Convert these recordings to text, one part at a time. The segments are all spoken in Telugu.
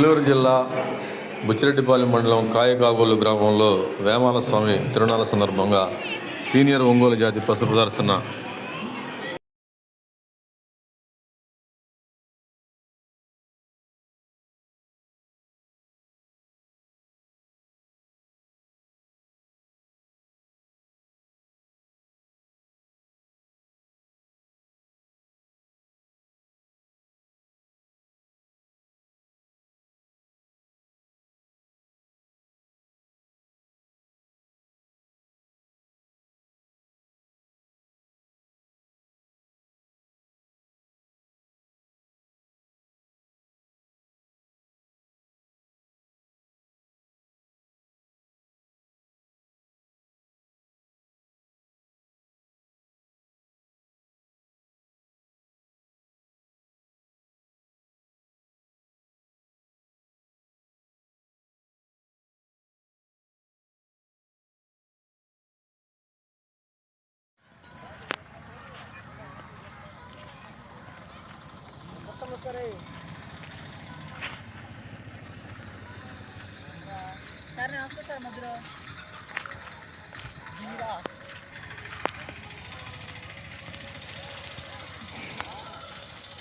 నెల్లూరు జిల్లా బుచ్చిరెడ్డిపాలెం మండలం కాయకాగోలు గ్రామంలో వేమాల స్వామి తిరునాళ్ళ సందర్భంగా సీనియర్ ఒంగోలు జాతి పశు ప్రదర్శన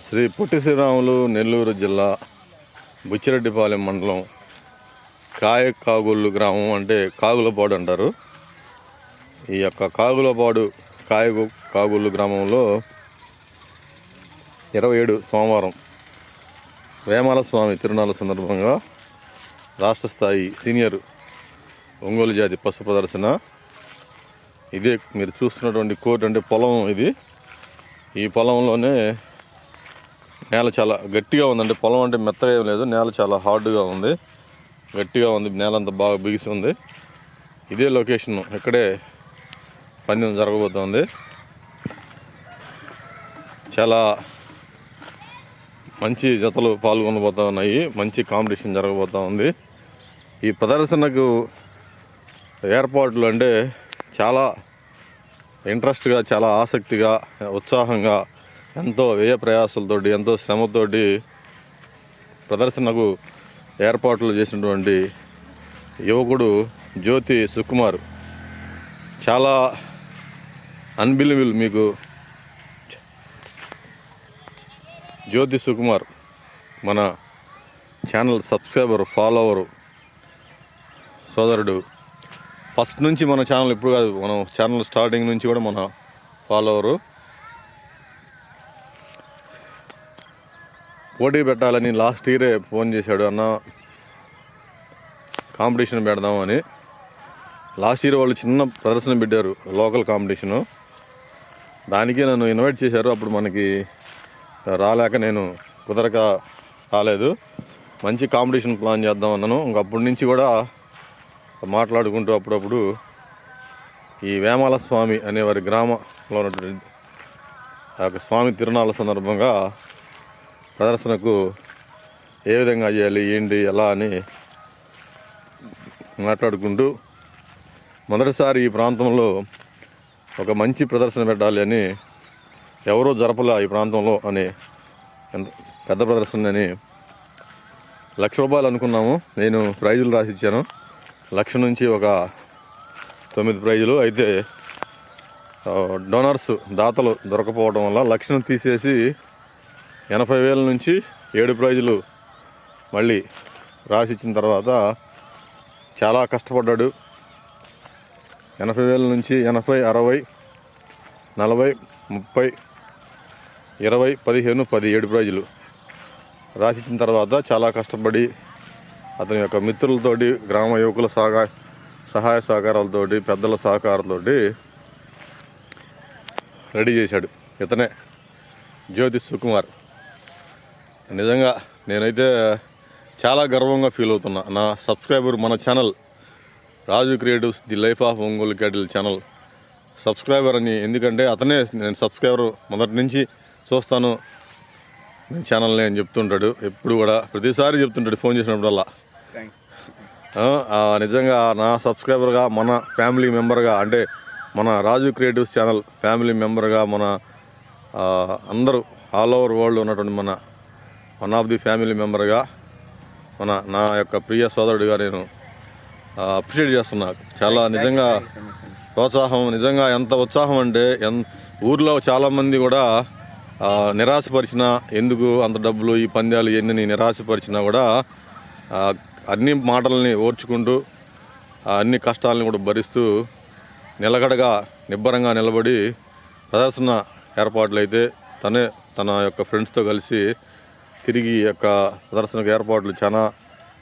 శ్రీ పొట్టి శ్రీరాములు నెల్లూరు జిల్లా బుచ్చిరెడ్డిపాలెం మండలం కాయ కాగుళ్ళు గ్రామం అంటే కాగులపాడు అంటారు. ఈ యొక్క కాగులపాడు కాయ కాగుళ్ళు గ్రామంలో ఇరవై ఏడు సోమవారం వేమాల స్వామి తిరునాళ్ళ సందర్భంగా రాష్ట్ర స్థాయి సీనియర్ ఒంగోలు జాతి పశు ప్రదర్శన. ఇదే మీరు చూస్తున్నటువంటి కోర్టు అంటే పొలం ఇది. ఈ పొలంలోనే నేల చాలా గట్టిగా ఉందండి. పొలం అంటే మెత్తగా ఏం లేదు. నేల చాలా హార్డ్గా ఉంది. గట్టిగా ఉంది. నేల అంతా బాగా బిగిసి ఉంది. ఇదే లొకేషన్ ఇక్కడే పందెం జరగబోతోంది. చాలా మంచి జతలు పాల్గొనబోతూ ఉన్నాయి మంచి కాంపిటీషన్ జరగబోతూ ఉంది ఈ ప్రదర్శనకు ఏర్పాట్లు అంటే చాలా ఇంట్రెస్ట్గా చాలా ఆసక్తిగా ఉత్సాహంగా ఎంతో వ్యయ ప్రయాసాలతోటి ఎంతో శ్రమతోటి ప్రదర్శనకు ఏర్పాట్లు చేసినటువంటి యువకుడు జ్యోతి సుకుమార్. చాలా అన్బిలీవబుల్ మీకు జ్యోతి సుకుమార్ మన ఛానల్ సబ్స్క్రైబర్ ఫాలోవరు సోదరుడు. ఫస్ట్ నుంచి మన ఛానల్ ఇప్పుడు కాదు మనం ఛానల్ స్టార్టింగ్ నుంచి కూడా మన ఫాలోవరు. పోటీ పెట్టాలని లాస్ట్ ఇయరే ఫోన్ చేశాడు అన్న కాంపిటీషన్ పెడదామని. లాస్ట్ ఇయర్ వాళ్ళు చిన్న ప్రదర్శన పెట్టారు లోకల్ కాంపిటీషను. దానికే నన్ను ఇన్వైట్ చేశారు అప్పుడు మనకి రాలేక నేను కుదరక రాలేదు. మంచి కాంపిటీషన్ ప్లాన్ చేద్దాం అన్నాను. ఇంకప్పటి నుంచి కూడా మాట్లాడుకుంటూ అప్పుడప్పుడు ఈ వేమాల స్వామి అనే వారి గ్రామంలో ఉన్నటువంటి ఆ యొక్క స్వామి తిరునాళ్ళ సందర్భంగా ప్రదర్శనకు ఏ విధంగా చేయాలి ఏంటి ఎలా అని మాట్లాడుకుంటూ మొదటిసారి ఈ ప్రాంతంలో ఒక మంచి ప్రదర్శన పెట్టాలి అని ఎవరో జరపలా ఈ ప్రాంతంలో అని పెద్ద ప్రదర్శన అని లక్ష రూపాయలు అనుకున్నాము. నేను ప్రైజులు రాసి ఇచ్చాను లక్ష నుంచి ఒక తొమ్మిది ప్రైజులు. అయితే డోనర్స్ దాతలు దొరకపోవడం వల్ల లక్షను తీసేసి ఎనభై వేల నుంచి ఏడు ప్రైజులు మళ్ళీ రాసిచ్చిన తర్వాత చాలా కష్టపడ్డాడు. ఎనభై వేల నుంచి ఎనభై అరవై నలభై ముప్పై ఇరవై పదిహేను పది ఏడు ప్రైజులు రాసిచ్చిన తర్వాత చాలా కష్టపడి అతని యొక్క మిత్రులతోటి గ్రామ యువకుల సహకార సహాయ సహకారాలతోటి పెద్దల సహకారంతోటి రెడీ చేశాడు. ఇతనే జ్యోతి సుకుమార్. నిజంగా నేనైతే చాలా గర్వంగా ఫీల్ అవుతున్నా. నా సబ్స్క్రైబర్ మన channel Raju creatives the life of Ongole cattle channel subscriber అని ఎందుకంటే అతనే నేను సబ్స్క్రైబర్ మొదటి నుంచి చూస్తాను. మీ ఛానల్ని అని చెప్తుంటాడు. ఎప్పుడు కూడా ప్రతిసారి చెప్తుంటాడు ఫోన్ చేసినప్పుడల్లా. నిజంగా నా సబ్స్క్రైబర్గా మన ఫ్యామిలీ మెంబర్గా అంటే మన రాజు క్రియేటివ్స్ ఛానల్ ఫ్యామిలీ మెంబర్గా మన అందరూ ఆల్ ఓవర్ వరల్డ్ ఉన్నటువంటి మన వన్ ఆఫ్ ది ఫ్యామిలీ మెంబర్గా మన నా యొక్క ప్రియ సోదరుడిగా నేను అప్రిషియేట్ చేస్తున్నా. చాలా నిజంగా ప్రోత్సాహం నిజంగా ఎంత ఉత్సాహం అంటే ఎన్ ఊర్లో చాలామంది కూడా నిరాశపరిచిన ఎందుకు అంత డబ్బులు ఈ పందాలు ఎన్ని నిరాశపరిచినా కూడా అన్ని మాటల్ని ఓర్చుకుంటూ అన్ని కష్టాలను కూడా భరిస్తూ నిలకడగా నిబ్బరంగా నిలబడి ప్రదర్శన ఏర్పాట్లు అయితే తనే తన యొక్క ఫ్రెండ్స్తో కలిసి తిరిగి యొక్క ప్రదర్శనకు ఏర్పాట్లు చాలా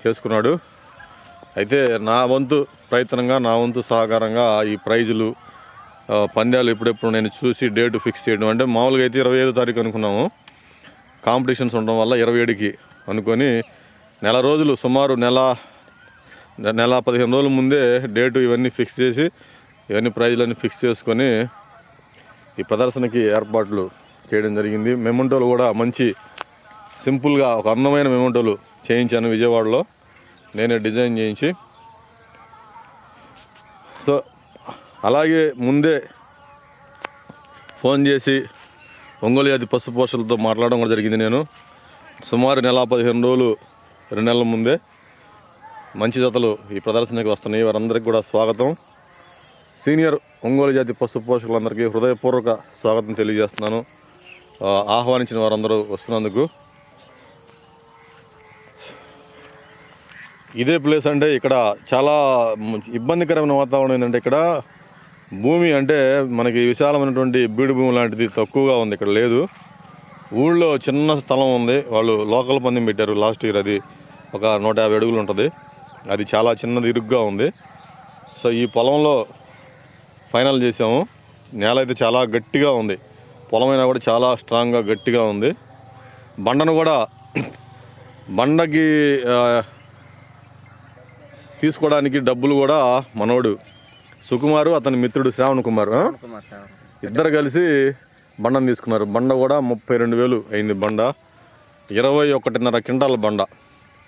చేసుకున్నాడు. అయితే నా వంతు ప్రయత్నంగా నా వంతు సహకారంగా ఈ ప్రైజులు పంద్యాలు ఇప్పుడెప్పుడు ఎప్పుడెప్పుడు నేను చూసి డేట్ ఫిక్స్ చేయడం అంటే మామూలుగా అయితే ఇరవై ఐదో తారీఖు అనుకున్నాము. కాంపిటీషన్స్ ఉండడం వల్ల ఇరవై ఏడుకి అనుకొని నెల రోజులు సుమారు నెల నెల పదిహేను రోజుల ముందే డేటు ఇవన్నీ ఫిక్స్ చేసి ఇవన్నీ ప్రైజ్లన్నీ ఫిక్స్ చేసుకొని ఈ ప్రదర్శనకి ఏర్పాట్లు చేయడం జరిగింది. మెమెంటోలు కూడా మంచి సింపుల్గా ఒక అందమైన మెమోటోలు చేయించాను విజయవాడలో. నేనే డిజైన్ చేయించి. సో అలాగే ముందే ఫోన్ చేసి ఒంగోలు జాతి పశు పోషలతో మాట్లాడడం కూడా జరిగింది నేను. సుమారు నెల పదిహేను రోజులు రెండు నెలల ముందే మంచి జతలు ఈ ప్రదర్శనకి వస్తున్నాయి. వారందరికీ కూడా స్వాగతం. సీనియర్ ఒంగోలు జాతి పశు పోషకులందరికీ హృదయపూర్వక స్వాగతం తెలియజేస్తున్నాను. ఆహ్వానించిన వారందరూ వస్తున్నందుకు ఇదే ప్లేస్ అంటే ఇక్కడ చాలా ఇబ్బందికరమైన వాతావరణం ఏంటంటే ఇక్కడ భూమి అంటే మనకి విశాలమైనటువంటి బీడు భూమి లాంటిది తక్కువగా ఉంది ఇక్కడ లేదు. ఊళ్ళో చిన్న స్థలం ఉంది వాళ్ళు లోకల్ పందెం పెట్టారు లాస్ట్ ఇయర్ అది ఒక నూట యాభై అడుగులు ఉంటుంది. అది చాలా చిన్నది ఇరుగ్గా ఉంది. సో ఈ పొలంలో ఫైనల్ చేసాము. నేల అయితే చాలా గట్టిగా ఉంది. పొలమైనా కూడా చాలా స్ట్రాంగ్గా గట్టిగా ఉంది. బండను కూడా బండకి తీసుకోవడానికి డబ్బులు కూడా మనోడు. సుకుమారు అతని మిత్రుడు శ్రావణ్ కుమార్ ఇద్దరు కలిసి బండను తీసుకున్నారు. బండ కూడా ముప్పై రెండు వేలు అయింది బండ. ఇరవై ఒకటిన్నర క్వింటాల బండ.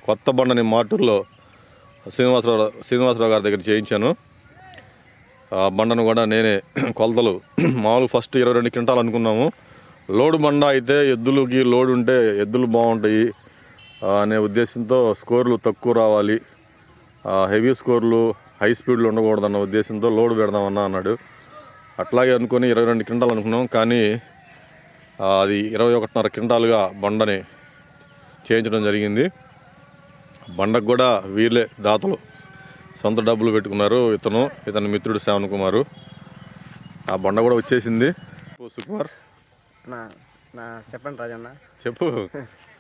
కొత్త బండని మాటూరులో శ్రీనివాసరావు శ్రీనివాసరావు గారి దగ్గర చేయించాను. ఆ బండను కూడా నేనే కొలతలు. మామూలు ఫస్ట్ ఇరవై రెండు క్వింటాలు అనుకున్నాము. లోడు బండ అయితే ఎద్దులకి లోడ్ ఉంటే ఎద్దులు బాగుంటాయి అనే ఉద్దేశంతో స్కోర్లు తక్కువ రావాలి. హెవీ స్కోర్లు హై స్పీడ్లు ఉండకూడదన్న ఉద్దేశంతో లోడ్ పెడదామన్నా అన్నాడు. అట్లాగే అనుకొని ఇరవై రెండు క్వింటాలు అనుకున్నాం కానీ అది ఇరవై ఒకటిన్నర క్వింటాలుగా బండని చేయించడం జరిగింది. బండకు కూడా వీళ్ళే దాతలు. సొంత డబ్బులు పెట్టుకున్నారు ఇతను ఇతని మిత్రుడు శ్యావణ్ కుమారు. ఆ బండ కూడా వచ్చేసింది. సుకుమార్. నా నా చెప్పండి రాజన్న. చెప్పు.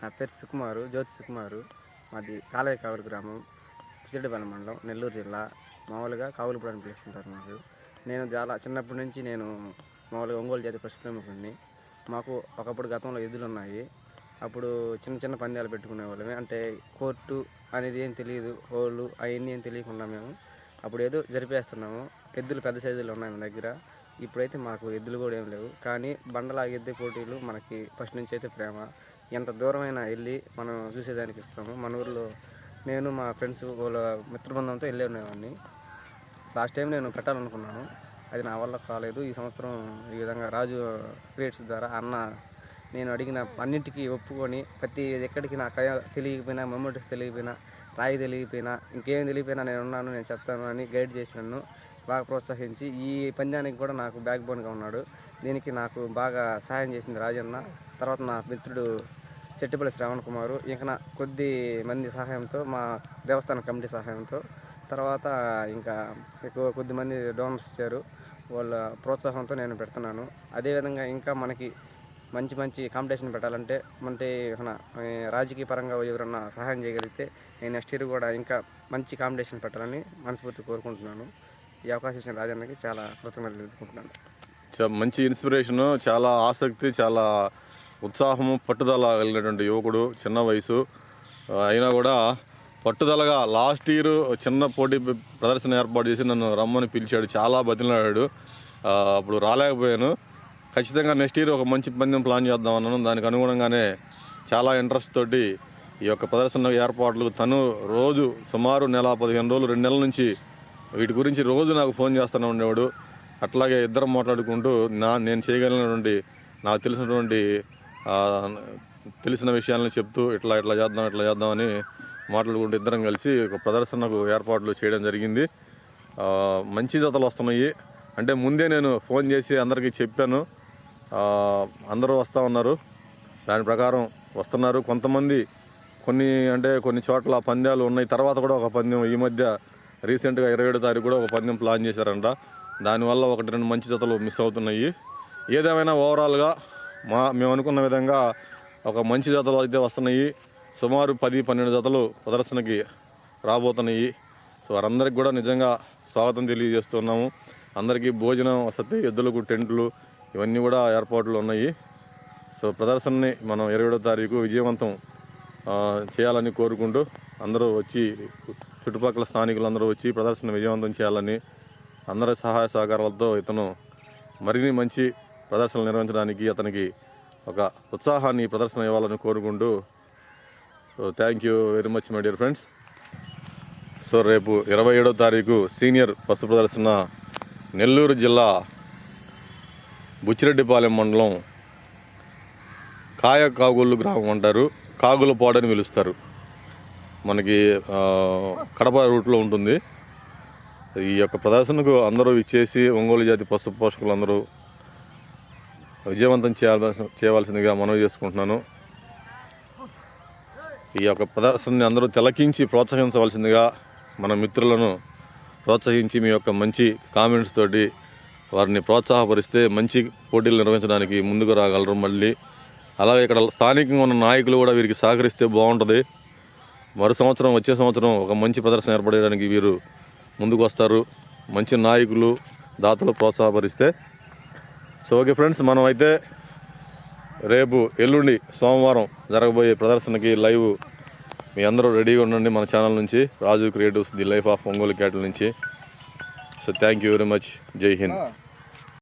నా పేరు సుకుమారు జ్యోతి సుకుమారు. మాది కాలయ కావలి గ్రామం. పిచ్చిరెడ్డిపల్లి మండలం నెల్లూరు జిల్లా. మామూలుగా కావులపూడి అని పిలుస్తుంటారు మాకు. నేను చాలా చిన్నప్పటి నుంచి నేను మామూలుగా ఒంగోలు జాతి పశుప్రేమికుడిని మాకు ఒకప్పుడు గతంలో ఎద్దులు ఉన్నాయి. అప్పుడు చిన్న చిన్న పందాలు పెట్టుకునే వాళ్ళమే. అంటే కోర్టు అనేది ఏం తెలియదు. హోళ్ళు అవన్నీ ఏం తెలియకుండా మేము అప్పుడు ఏదో జరిపేస్తున్నాము. ఎద్దులు పెద్ద సైజులు ఉన్నాయి మన దగ్గర. ఇప్పుడైతే మాకు ఎద్దులు కూడా ఏం లేవు. కానీ బండలా ఎద్దు పోటీలు మనకి ఫస్ట్ నుంచి అయితే ప్రేమ. ఎంత దూరమైనా వెళ్ళి మనం చూసేదానికి ఇస్తాము. మన ఊర్లో నేను మా ఫ్రెండ్స్ వాళ్ళ మిత్రబృందంతో వెళ్ళే ఉండేవాడిని లాస్ట్ టైం నేను పెట్టాలనుకున్నాను అది నా వల్ల కాలేదు. ఈ సంవత్సరం ఈ విధంగా రాజు క్రియేట్స్ ద్వారా అన్న నేను అడిగిన అన్నింటికి ఒప్పుకొని ప్రతి ఎక్కడికి నా కయ తెలియకపోయినా మెమోరీస్ తెలియకపోయినా రాయి తెలియకపోయినా ఇంకేం తెలియకపోయినా నేను ఉన్నాను నేను చెప్తాను అని గైడ్ చేసి నన్ను బాగా ప్రోత్సహించి ఈ పంద్యానికి కూడా నాకు బ్యాక్ బోన్గా ఉన్నాడు. దీనికి నాకు బాగా సహాయం చేసింది రాజన్న. తర్వాత నా మిత్రుడు చెట్టిపల్లి శ్రావణ్ కుమారు. ఇంకా కొద్ది మంది సహాయంతో మా దేవస్థాన కమిటీ సహాయంతో తర్వాత ఇంకా ఎక్కువ కొద్ది మంది డోనర్స్ ఇచ్చారు. వాళ్ళ ప్రోత్సాహంతో నేను పెడుతున్నాను. అదేవిధంగా ఇంకా మనకి మంచి మంచి కాంపిటీషన్ పెట్టాలంటే మనకి మన రాజకీయ పరంగా ఎవరన్నా సహాయం చేయగలిగితే నేను నెక్స్ట్ ఇయర్ కూడా ఇంకా మంచి కాంపిటీషన్ పెట్టాలని మనస్ఫూర్తి కోరుకుంటున్నాను. ఈ అవకాశం ఇచ్చిన రాజన్నకి చాలా కృతజ్ఞతలు తెలుపుకుంటున్నాను. మంచి ఇన్స్పిరేషను చాలా ఆసక్తి చాలా ఉత్సాహము పట్టుదల కలిగినటువంటి యువకుడు చిన్న వయసు. అయినా కూడా పట్టుదలగా లాస్ట్ ఇయర్ చిన్న పోటీ ప్రదర్శన ఏర్పాటు చేసి నన్ను రమ్మని పిలిచాడు. చాలా బతిలాడాడు అప్పుడు రాలేకపోయాను. ఖచ్చితంగా నెక్స్ట్ ఇయర్ ఒక మంచి పందెం ప్లాన్ చేద్దాం అన్నాను. దానికి అనుగుణంగానే చాలా ఇంట్రెస్ట్ తోటి ఈ యొక్క ప్రదర్శన ఏర్పాట్లు. తను రోజు సుమారు నెల పదిహేను రోజులు రెండు నెలల నుంచి వీటి గురించి రోజు నాకు ఫోన్ చేస్తూనే ఉండేవాడు. అట్లాగే ఇద్దరం మాట్లాడుకుంటూ నా నేను చేయగలిగినటువంటి నాకు తెలిసినటువంటి తెలిసిన విషయాలను చెప్తూ ఇట్లా ఇట్లా చేద్దాం ఇట్లా చేద్దామని మాట్లాడుకుంటూ ఇద్దరం కలిసి ఒక ప్రదర్శనకు ఏర్పాట్లు చేయడం జరిగింది. మంచి జతలు వస్తున్నాయి. అంటే ముందే నేను ఫోన్ చేసి అందరికీ చెప్పాను. అందరూ వస్తూ ఉన్నారు. దాని ప్రకారం వస్తున్నారు. కొంతమంది కొన్ని అంటే కొన్ని చోట్ల పంద్యాలు ఉన్నాయి. తర్వాత కూడా ఒక పందెం ఈ మధ్య రీసెంట్గా ఇరవై ఏడు తారీఖు కూడా ఒక పందెం ప్లాన్ చేశారంట. దానివల్ల ఒకటి రెండు మంచి జతలు మిస్ అవుతున్నాయి. ఏదేమైనా ఓవరాల్గా మా మేము అనుకున్న విధంగా ఒక మంచి జతలు అయితే వస్తున్నాయి. సుమారు పది పన్నెండు జతలు ప్రదర్శనకి రాబోతున్నాయి. సో వారందరికి కూడా నిజంగా స్వాగతం తెలియజేస్తున్నాము అందరికీ భోజనం వసతి ఎద్దులకు టెంట్లు ఇవన్నీ కూడా ఏర్పాట్లు ఉన్నాయి. సో ప్రదర్శనని మనం ఇరవై తారీఖు విజయవంతం చేయాలని కోరుకుంటూ అందరూ వచ్చి చుట్టుపక్కల స్థానికులందరూ వచ్చి ప్రదర్శన విజయవంతం చేయాలని అందరి సహాయ సహకారాలతో ఇతను మరిన్ని మంచి ప్రదర్శనలు నిర్వహించడానికి అతనికి ఒక ఉత్సాహాన్ని ప్రదర్శన ఇవ్వాలని కోరుకుంటూ so thank you very much my dear friends so రేపు ఇరవై ఏడో తారీఖు సీనియర్ పశు ప్రదర్శన నెల్లూరు జిల్లా బుచ్చిరెడ్డిపాలెం మండలం కాయ కాగుళ్ళు గ్రామం అంటారు. కాగుల పాడని పిలుస్తారు. మనకి కడప రూట్లో ఉంటుంది. ఈ యొక్క ప్రదర్శనకు అందరూ ఇచ్చేసి ఒంగోలు జాతి పశు పోషకులు అందరూ విజయవంతం చేయాల్సి చేయవలసిందిగా మనవి చేసుకుంటున్నాను. ఈ యొక్క ప్రదర్శనని అందరూ తిలకించి ప్రోత్సహించవలసిందిగా మన మిత్రులను ప్రోత్సహించి మీ యొక్క మంచి కామెంట్స్ తోటి వారిని ప్రోత్సాహపరిస్తే మంచి పోటీలు నిర్వహించడానికి ముందుకు రాగలరు మళ్ళీ. అలాగే ఇక్కడ స్థానికంగా ఉన్న నాయకులు కూడా వీరికి సహకరిస్తే బాగుంటుంది. మరు సంవత్సరం వచ్చే సంవత్సరం ఒక మంచి ప్రదర్శన ఏర్పడేయడానికి వీరు ముందుకు వస్తారు మంచి నాయకులు దాతలు ప్రోత్సాహపరిస్తే సో ఓకే ఫ్రెండ్స్ మనం అయితే రేపు ఎల్లుండి సోమవారం జరగబోయే ప్రదర్శనకి లైవ్ మీ అందరూ రెడీగా ఉండండి మన ఛానల్ నుంచి. Raju creatives the life of Ongole cattle నుంచి. So thank you very much Jai Hind